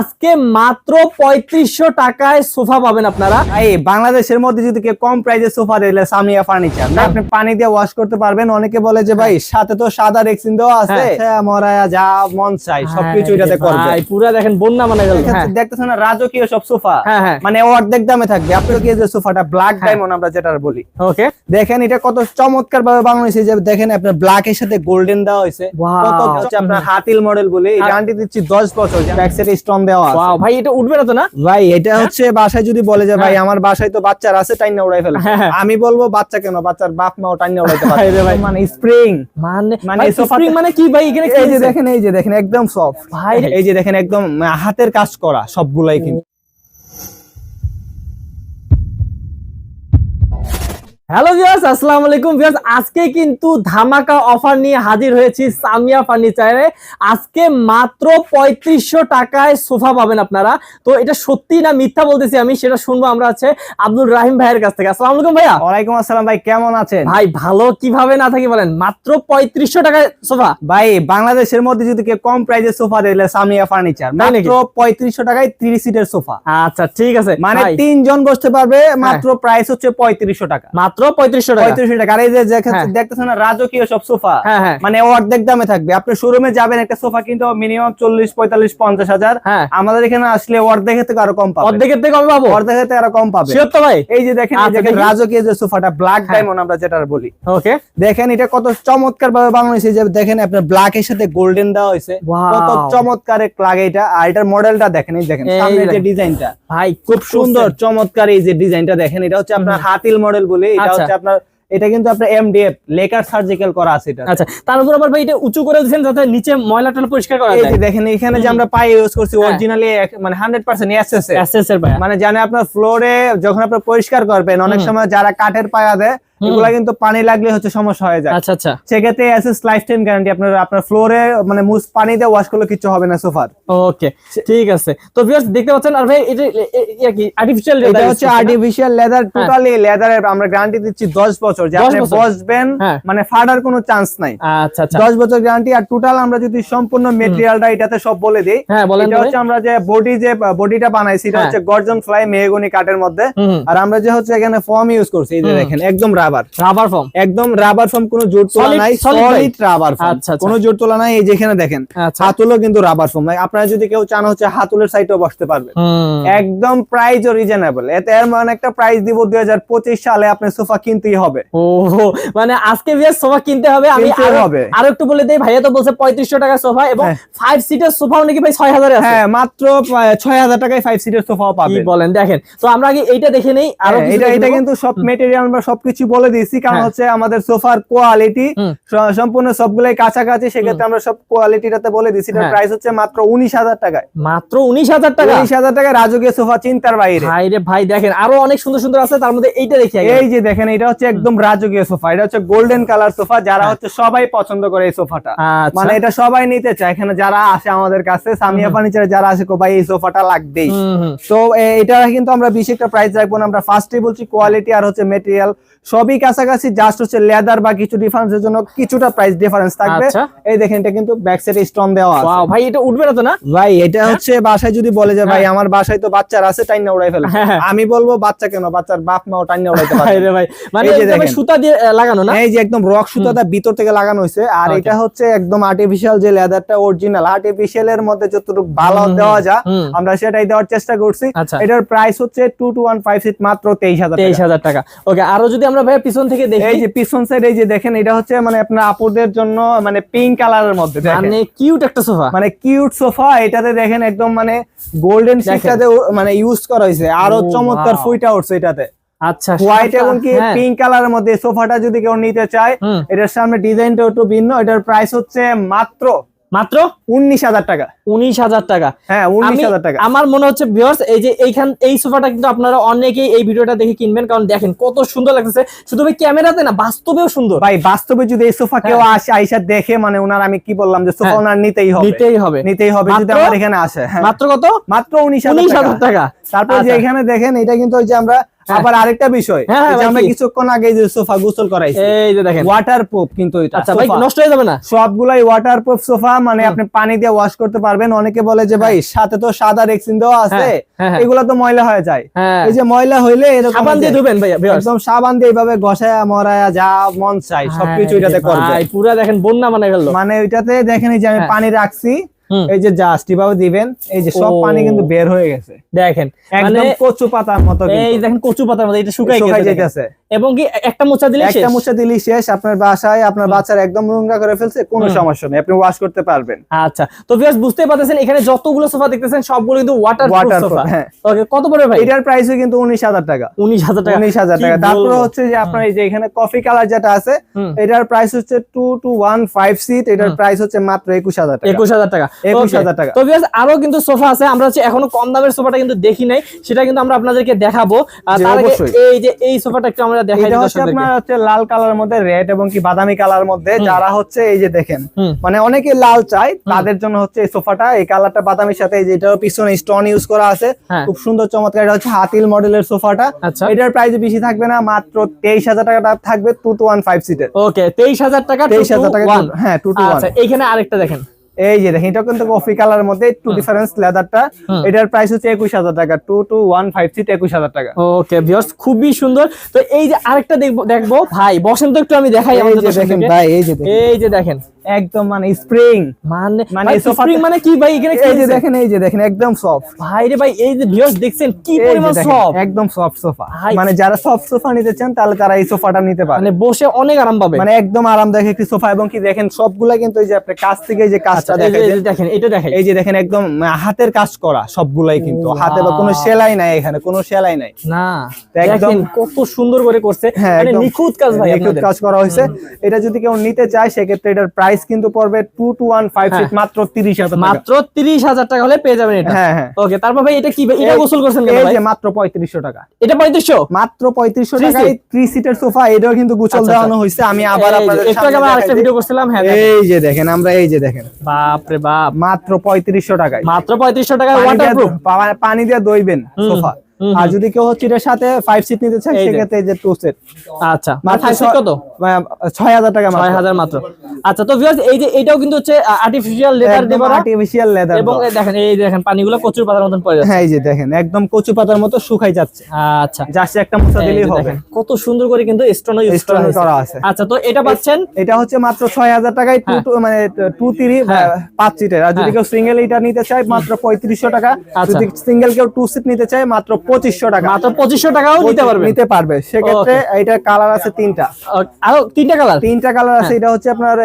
আজকে মাত্র পঁয়ত্রিশশো টাকায় সোফা পাবেন আপনারা। এই বাংলাদেশের মধ্যে যদি কেউ কম প্রাইজে সোফা দিলে সামিয়া ফার্নিচার। হ্যাঁ। আপনি পানি দিয়ে ওয়াশ করতে পারবেন। অনেকে বলে যে ভাই সাথে তো সাদা রেক্সিন দেওয়া আছে। হ্যাঁ, মরায়া যা মন চাই সবকিছু এটাতে করবে। পুরা দেখেন বন্যা মানে হ্যাঁ। দেখতেছেন না রাজকীয় সব সোফা? হ্যাঁ, হ্যাঁ। মানে অর্ধেক দামে থাকবে। আপনি কি যে সোফাটা ব্ল্যাক ডায়মন্ড আমরা যেটা বলি। ওকে দেখেন এটা কত চমৎকার ভাবে বানানো হয়েছে। যে দেখেন আপনার ব্ল্যাক এর সাথে গোল্ডেন দেওয়া হয়েছে. কত হচ্ছে আপনার হাতিল মডেল বলে। গ্যারান্টি দিচ্ছি 10 বছর। ব্যাক সাইডে স্টোন দেওয়া আছে। ওয়াও ভাই এটা উঠবে না তো না? ভাই এটা হচ্ছে বাসায় যদি বলে যে ভাই আমার বাসায় তো বাচ্চার আছে টাইনা উড়াই ফেলে। হ্যাঁ। আমি বলব বাচ্চা কেন? বাচ্চার বাপ মাও টাইনা উড়াইতে পারে। মানে স্প্রিং মানে মানে spring মানে কি ভাই? এখানে এই যে দেখেন এই যে দেখেন একদম সফট ভাই এই যে দেখেন একদম হাতের কাজ করা সবগুলাই কিন্তু। হ্যালো ভিউয়ার্স আসসালামু আলাইকুম। ভিউয়ার্স আজকে কিন্তু ধামাকা অফার নিয়ে হাজির হয়েছি সামিয়া ফার্নিচারে আজকে মাত্র পঁয়ত্রিশশো টাকায় সোফা পাবেন আপনারা। তো এটা সত্যি না মিথ্যা বলতেছি আমি সেটা শুনব আমরা আছে আব্দুল রাহিম ভাইয়ের কাছ থেকে। আসসালামু আলাইকুম ভাইয়া। ওয়ালাইকুম আসসালাম ভাই কেমন আছেন? ভাই ভালো কীভাবে না থাকি বলেন মাত্র পঁয়ত্রিশশো টাকায় সোফা। ভাই বাংলাদেশের মধ্যে যদি কেউ কম প্রাইজে সোফা দিলে সামিয়া ফার্নিচার? মাত্র পঁয়ত্রিশশো টাকায় তিরিশ সিটের সোফা। আচ্ছা ঠিক আছে। মানে তিনজন বসতে পারবে মাত্র প্রাইস হচ্ছে পঁয়ত্রিশশো টাকা। মাত্র পঁয়ত্রিশশো টাকা। পঁয়ত্রিশশো টাকা। আর এই যে হ্যাঁ। দেখতেছেন না রাজকীয় সব সোফা। হ্যাঁ হ্যাঁ। মানে অর্ধেক দামে থাকবে। আপনি শোরুমে যাবেন একটা সোফা কিন্তু মিনিমাম চল্লিশ পঁয়তাল্লিশ পঞ্চাশ হাজার। আমাদের এখানে আসলে অর্ধেকের থেকে আরও কম পাবে। অর্ধেকের থেকে পাবো? অর্ধেকের থেকে আরও কম পাবে। তো ভাই? এই যে দেখেন আচ্ছা। রাজকীয় যে সোফাটা ব্ল্যাক। ডায়মন্ড আমরা যেটা বলি। ওকে দেখেন এটা কত চমৎকার ভাবে বানানো হয়েছে। যে দেখেন আপনার ব্ল্যাক এর সাথে গোল্ডেন দেওয়া হয়েছে। কত চমৎকার লাগে এটা। আর এটার মডেলটা দেখেন এই দেখেন সামনে যে। ডিজাইনটা ভাই খুব সুন্দর। চমৎকার এই যে ডিজাইনটা দেখেন। এটা হচ্ছে আপনার হাতিল মডেল বলে এটা আচ্ছা। হচ্ছে আপনার এটা কিন্তু আপনার এমডিএফ লেকার সার্জিক্যাল করা আছে এটা আচ্ছা তার উপর আবার ভাই এটা উঁচু করে দিয়েছেন যাতে নিচে ময়লা টয়লা পরিষ্কার করা এই যে দেখেন এখানে যে আমরা পাই ইউজ করছি হ্যাঁ। অরিজিনালি মানে হান্ড্রেড পার্সেন্ট এসএস এসএস এর ভাই মানে জানে আপনার ফ্লোরে যখন আপনি পরিষ্কার করবেন অনেক সময় যারা কাঠের পায়া দেয়। এগুলা কিন্তু পানি লাগলে হচ্ছে সমস্যা হয়ে যায়। আচ্ছা আচ্ছা। সেক্ষেত্রে এসএস লাইফ টাইম গ্যারান্টি আপনার আপনার ফ্লোরে মানে মুস পানি দিয়ে ওয়াশ করলে কিছু হবে না সোফার ওকে ঠিক আছে। তো ভিউয়ার্স দেখতে পাচ্ছেন আর ভাই এটা এ- এ- ইয়া কি আর্টিফিশিয়াল লেদার এটা হচ্ছে আর্টিফিশিয়াল লেদার টোটালি লেদারের আমরা গ্যারান্টি দিচ্ছি 10 বছর যে আপনি বসবেন হ্যাঁ। মানে ফাটার কোনো চান্স নাই। আচ্ছা আচ্ছা। 10 বছর গ্যারান্টি আর টোটাল আমরা যদি সম্পূর্ণ মেটেরিয়ালটা এটাতে সব বলে দিই হ্যাঁ এটা হচ্ছে আমরা যে বডি যে বডিটা বানাইছি এটা হ্যাঁ। হচ্ছে গর্জন ফ্লাই মেহগনি কাঠের মধ্যে। আর আমরা যে হচ্ছে এখানে ফর্ম ইউজ করছি এই যে দেখেন একদম রাবার রাবার ফর্ম একদম রাবার ফর্ম কোনো জোর তোলা নাই সলিড রাবার ফর্ম। কোনো জোর তোলা নাই এই যেখানে দেখেন আচ্ছা। হাতুলও কিন্তু রাবার ফর্ম আপনারা যদি কেউ চান হচ্ছে হাতুলের সাইডেও বসতে পারবে একদম প্রাইস রিজনেবল এতে এর মানে একটা প্রাইস দিব দুই সালে আপনি সোফা কিনতেই হবে। ও মানে আজকে সোফা কিনতে হবে আমি আরো- একটু বলে দেই ভাইয়া তো বলছে পঁয়ত্রিশশো টাকা সোফা এবং হ্যাঁ। ফাইভ সিটের সোফাও নাকি ভাই ছয় হাজারে আছে? হ্যাঁ মাত্র ছয় হাজার টাকায় ফাইভ সিটের সোফাও কি পাবেন। বলেন দেখেন। তো আমরা আগে এইটা দেখে নেই আরও হ্যাঁ, এটা এটা কিন্তু সব মেটেরিয়াল আমরা সবকিছু বলে দিয়েছি কারণ হ্যাঁ। হচ্ছে আমাদের সোফার কোয়ালিটি সম্পূর্ণ সবগুলাই কাছাকাছি সেক্ষেত্রে আমরা সব কোয়ালিটিটাতে বলে দিয়েছি। এটার হ্যাঁ। প্রাইস হচ্ছে মাত্র উনিশ হাজার টাকায়। মাত্র উনিশ হাজার টাকা? উনিশ হাজার টাকা রাজকীয় সোফা চিন্তার বাইরে। ভাই রে ভাই দেখেন আরও অনেক সুন্দর সুন্দর আছে তার মধ্যে এইটা দেখি এই যে দেখেন এটা হচ্ছে একদম রাজকীয় সোফা এটা হচ্ছে গোল্ডেন কালার সোফা যারা হ্যাঁ। হচ্ছে সবাই পছন্দ করে এই সোফাটা। আচ্ছা। মানে এটা সবাই নিতে চায় এখানে যারা আসে আমাদের কাছে সামিয়া ফার্নিচারে যারা আসে ভাই এই সোফাটা লাগবেই। তো এটা কিন্তু আমরা বেশি একটা প্রাইস রাখব না আমরা ফার্স্টে বলছি কোয়ালিটি আর হচ্ছে মেটেরিয়াল সবই কাছাকাছি জাস্ট হচ্ছে লেদার বা কিছু ডিফারেন্সের জন্য কিছুটা প্রাইস ডিফারেন্স থাকবে। আচ্ছা। এই দেখেন এটা কিন্তু ব্যাক সাইডে স্টোন দেওয়া আছে। ওয়াও ভাই এটা উঠবে না তো না? ভাই এটা হচ্ছে বাসায় যদি বলে যে ভাই হ্যাঁ। আমার বাসায় তো বাচ্চার আছে টাইনা উড়াই ফেলে। হ্যাঁ। আমি বলব বাচ্চা কেন? বাচ্চার বাপ মাও টাইনা উড়াইতে পারে ভাই মানে এই। সুতা দিয়ে লাগানো না? এই যে একদম রক সুতাটা ভিতর থেকে লাগানো হয়েছে। আর এটা হচ্ছে একদম আর্টিফিশিয়াল যে লেদারটা অরিজিনাল আর্টিফিশিয়াল এর মধ্যে যতটুকু ভালো দেওয়া যায় আমরা সেটাই দেওয়ার চেষ্টা করছি। আচ্ছা। এটার প্রাইস হচ্ছে two two one five seat মাত্র তেইশ হাজার তেইশ হাজার টাকা। ওকে আরও যদি আমরা ভাই পিছন থেকে দেখি। এই যে পিছন সাইড এই যে দেখেন এটা হচ্ছে মানে আপনার আপুদের জন্য মানে পিঙ্ক কালারের মধ্যে মানে কিউট একটা সোফা মানে কিউট সোফা এটাতে দেখেন একদম মানে গোল্ডেন। শিটটাতে মানে ইউজ করা হয়েছে। আরও চমৎকার. ফুইটা উঠছে এটাতে। আচ্ছা হোয়াইট সাদা, এবং কি হ্যাঁ। পিঙ্ক কালারের মধ্যে সোফাটা যদি কেউ নিতে চায় এটার সামনে ডিজাইনটা একটু ভিন্ন। এটার প্রাইস হচ্ছে মাত্র মাত্র? উনিশ হাজার টাকা। উনিশ হাজার টাকা। হ্যাঁ উনিশ হাজার টাকা। আমার মনে হচ্ছে ভিউয়ার্স এই যে এইখান এই সোফাটা কিন্তু আপনারা অনেকেই এই ভিডিওটা দেখে কিনবেন কারণ দেখেন কত সুন্দর লাগতেছে। শুধু ভাই ক্যামেরাতে না বাস্তবেও সুন্দর। ভাই বাস্তবে যদি এই সোফা কেউ আসে আইসা দেখে মানে ওনার আমি কি বললাম যে সোফা হ্যাঁ। ওনার নিতেই হবে। নিতেই হবে। নিতেই হবে যদি আমার এখানে আসে হ্যাঁ। মাত্র কত? মাত্র উনিশ হাজার টাকা। তারপর যে আচ্ছা। এখানে দেখেন এটা কিন্তু ওই যে আমরা আবার আরেকটা বিষয় হ্যাঁ, হ্যাঁ, আমরা কিছুক্ষণ আগে যে সোফা গোসল করাইছি এই যে দেখেন। ওয়াটার প্রুফ কিন্তু এটা আচ্ছা ভাই নষ্ট হয়ে যাবে না? সবগুলাই ওয়াটার প্রুফ সোফা মানে আপনি পানি দিয়ে ওয়াশ করতে পারবেন। অনেকে বলে যে ভাই সাথে তো সাদা রেক্সিন দেওয়া আছে হ্যাঁ, হ্যাঁ, হ্যাঁ। এগুলো তো ময়লা হয়ে যায়। হ্যাঁ। এই যে ময়লা হইলে এরকম সাবান দিয়ে ধুবেন একদম সাবান দিয়ে এইভাবে ঘষায়া মরায়া যা মন চাই সবকিছু হ্যাঁ, এটাতে করবে। ভাই, পুরা দেখেন বন্যা মানে গেল মানে ওইটাতে দেখেন এই যে আমি হ্যাঁ। পানি রাখছি এই যে জাস্ট এভাবে দিবেন এই যে সব পানি কিন্তু বের হয়ে গেছে। দেখেন মানে একদম কচু পাতার মতো এই দেখেন কচু পাতার মতো এটা শুকাই গেছে এবং কি একটা মোচা দিলে একটা মুছে দিলি শেষ। আপনার বাসায় আপনার বাচ্চারা একদম নোংরা করে ফেলছে কোনো সমস্যা নেই। আপনি ওয়াশ করতে পারবেন। আচ্ছা। তো ভিউয়ার্স বুঝতে পারতেছেন এখানে যতগুলো সোফা দেখতেছেন সবগুলো কিন্তু ওয়াটার Waterproof, সোফা। ওকে কত পড়বে ভাই? এটার প্রাইসও কিন্তু উনিশ হাজার টাকা। উনিশ হাজার টাকা। উনিশ হাজার কি টাকা। তারপরে? হচ্ছে যে আপনার এই যে এখানে কফি কালার যেটা আছে এটার প্রাইস হচ্ছে two two one five seat এটার প্রাইস হচ্ছে মাত্র একুশ হাজার টাকা। একুশ হাজার টাকা। 21,000 Okay. টাকা। তো ভিউয়ার্স আরও কিন্তু সোফা আছে। আমরা হচ্ছে এখনও কম দামের সোফাটা কিন্তু দেখি নাই। সেটা কিন্তু আমরা আপনাদেরকে দেখাবো। তার আগে এই যে এই সোফাটা একটু আমরা দেখাই এটা দিই হচ্ছে আপনার হচ্ছে লাল কালার মধ্যে রেড এবং কি বাদামি কালার মধ্যে যারা হচ্ছে এই যে দেখেন মানে অনেকে লাল চায় তাদের জন্য হচ্ছে এই সোফাটা এই কালারটা বাদামির সাথে এই যে এটার পিছনে স্টোন ইউজ করা আছে। হ্যাঁ। খুব সুন্দর চমৎকার এটা হচ্ছে হাতিল মডেলের সোফাটা। আচ্ছা। এটার প্রাইস বেশি থাকবে না মাত্র তেইশ হাজার টাকা থাকবে টু টু ওয়ান ফাইভ সিটের ওকে তেইশ হাজার টাকা তেইশ হাজার টাকা হ্যাঁ টু টু ওয়ান আচ্ছা এইখানে আরেকটা দেখেন। এই যে দেখেন এটা কিন্তু কফি কালার মধ্যে একটু ডিফারেন্স লেদারটা হুম। এটার প্রাইস হচ্ছে একুশ হাজার টাকা two two one five seat একুশ হাজার টাকা। ওকে ভিউয়ার্স খুবই সুন্দর। তো এই যে আরেকটা দেখব দেখব। ভাই বসেন তো একটু আমি দেখাই আমাদের দেখেন ভাই এই যে এই যে দেখেন। একদম মানে স্প্রিং। মানে মানে স্প্রিং মানে কি ভাই? এখানে এই যে দেখেন এই যে দেখেন একদম সফট ভাই রে ভাই এই যে ভিউয়ার্স দেখছেন কি পরিমাণ সফট একদম সফট সোফা মানে যারা সফট সোফা নিতে চান তাহলে তারা এই সোফাটা নিতে পারে। মানে বসে অনেক আরাম পাবে। মানে একদম আরামদায়ক একটি সোফা এবং কি দেখেন সবগুলা কিন্তু এই যে আপনার কাছ থেকে এই যে কাজটা আচ্ছা, এই যে- দেখা যে দেখেন এটা দেখেন এই যে দেখেন একদম হাতের কাজ করা সবগুলাই কিন্তু। হাতে বা কোনো সেলাই নাই এখানে কোনো সেলাই নাই। না একদম- দেখেন কত সুন্দর করে করছে। হ্যাঁ মানে নিখুঁত কাজ ভাই নিখুঁত কাজ করা হয়েছে। এটা যদি কেউ নিতে চায় সেক্ষেত্রে এটার প্রাইস কিন্তু পড়বে টু টু ওয়ান ফাইভ হ্যাঁ। মাত্র তিরিশ হাজার টাকা। মাত্র তিরিশ হাজার টাকা হলে পেয়ে যাবেন এটা। হ্যাঁ হ্যাঁ। ওকে তারপর ভাই এটা কি এটা গোসল করছেন এই যে মাত্র পঁয়ত্রিশশো টাকা। এটা পঁয়ত্রিশশো? মাত্র পঁয়ত্রিশশো টাকায় থ্রি সিটের সোফা এটাও কিন্তু গুছল আচ্ছা, দেওয়ানো আচ্ছা। হয়েছে। আমি আবার আপনাদের একটু আগে আরেকটা ভিডিও। করছিলাম হ্যাঁ এই যে দেখেন আমরা এই যে দেখেন। বাপ রে বাপ। মাত্র পঁয়ত্রিশশো টাকায়। মাত্র পঁয়ত্রিশশো টাকা পানি দিয়ে- ওয়াটারপ্রুফ পানি দিয়ে দইবেন সোফা আর যদি কেউ হচ্ছে এটার সাথে ফাইভ সিট নিতে চায় সেক্ষেত্রে এই যে টু সেট আচ্ছা মাত্র মাত্র কত? ছয় হাজার টাকা ছয় হাজার মাত্র। আচ্ছা তো ভিউয়ার্স এই যে এটাও কিন্তু হচ্ছে আর্টিফিশিয়াল লেদার দিয়ে আর্টিফিশিয়াল লেদার এবং এই দেখেন এই দেখেন পানিগুলো প্রচুর পাতার মতন পড়ে যাচ্ছে। হ্যাঁ এই যে দেখেন একদম কচু পাতার মতো শুকাই যাচ্ছে। আচ্ছা। জাস্ট একটা মোছা দিলেই হবে। কত সুন্দর করে কিন্তু স্টোন ইউজ করা আছে। আচ্ছা তো এটা পাচ্ছেন? এটা হচ্ছে মাত্র ছয় হাজার টাকায় টু হ্যাঁ। মানে টু থ্রি হ্যাঁ। পাঁচ সিটের আর যদি হ্যাঁ। কেউ সিঙ্গেল এটা নিতে চায় মাত্র পঁয়ত্রিশশো টাকা। আচ্ছা। যদি সিঙ্গেল কেউ টু সিট নিতে চায় মাত্র পঁচিশশো টাকা। মাত্র পঁচিশশো টাকাও নিতে পারবে। সেক্ষেত্রে এটার কালার আছে তিনটা। আরও তিনটা কালার তিনটা কালার আছে এটা হচ্ছে আপনার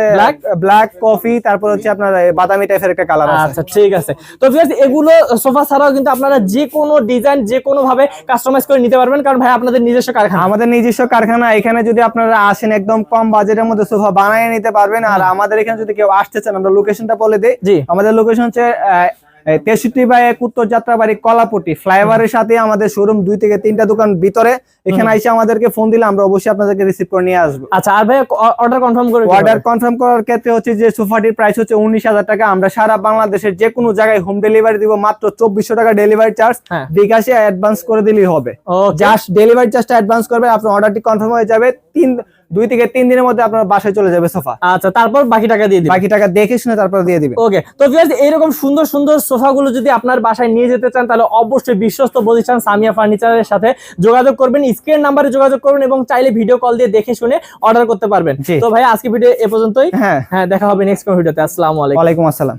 ব্ল্যাক কফি তারপর হচ্ছে আপনার বাদামি টাইপের একটা কালার আচ্ছা ঠিক আছে। তো এগুলো সোফা ছাড়াও কিন্তু আপনারা যে কোনো ডিজাইন যে কোনো ভাবে কাস্টমাইজ করে নিতে পারবেন। কারণ ভাই আপনাদের নিজস্ব কারখানা। আমাদের নিজস্ব কারখানা এখানে যদি আপনারা আসেন একদম কম বাজেটের মধ্যে সোফা বানিয়ে নিতে পারবেন। আর আমাদের এখানে যদি কেউ আসতে চান আমরা লোকেশনটা বলে দিই। আমাদের লোকেশন হচ্ছে তেষট্টি বাই এক উত্তর যাত্রাবাড়ি কলাপট্টি ফ্লাইওভারের সাথে আমাদের শোরুম দুই থেকে তিনটা দোকান ভিতরে। এখানে এসে আমাদেরকে ফোন দিলে আমরা অবশ্যই আপনাদেরকে রিসিভ করে নিয়ে আসব। আচ্ছা আর ভাই অর্ডার কনফার্ম করে অর্ডার কনফার্ম করার ক্ষেত্রে হচ্ছে যে সোফাটির প্রাইস হচ্ছে উনিশ হাজার টাকা। আমরা সারা বাংলাদেশের যে কোনো জায়গায় হোম ডেলিভারি দিব মাত্র চব্বিশশো টাকা ডেলিভারি চার্জ হ্যাঁ। বিকাশে অ্যাডভান্স করে দিলেই হবে। জাস্ট ডেলিভারি চার্জটা অ্যাডভান্স করবে আপনার অর্ডারটি কনফার্ম হয়ে যাবে। তিন দুই থেকে তিন দিনের মধ্যে আপনার বাসায় চলে যাবে সোফা। আচ্ছা তারপর বাকি টাকা দিয়ে দিবেন বাকি টাকা দেখে শুনে তারপর দিয়ে দিবেন ওকে তো ভিউয়ার্স এইরকম সুন্দর সুন্দর সোফাগুলো যদি আপনার বাসায় নিয়ে যেতে চান তাহলে অবশ্যই বিশ্বস্ত প্রতিষ্ঠান সামিয়া ফার্নিচারের সাথে যোগাযোগ করবেন। স্ক্রিন নাম্বারে যোগাযোগ করবেন এবং চাইলে ভিডিও কল দিয়ে দেখে শুনে অর্ডার করতে পারবেন। তো ভাই আজকে ভিডিও এ পর্যন্তই। হ্যাঁ। হ্যাঁ দেখা হবে নেক্সট কোন ভিডিওতে আসসালামু আলাইকুম। ওয়ালাইকুম আসসালাম।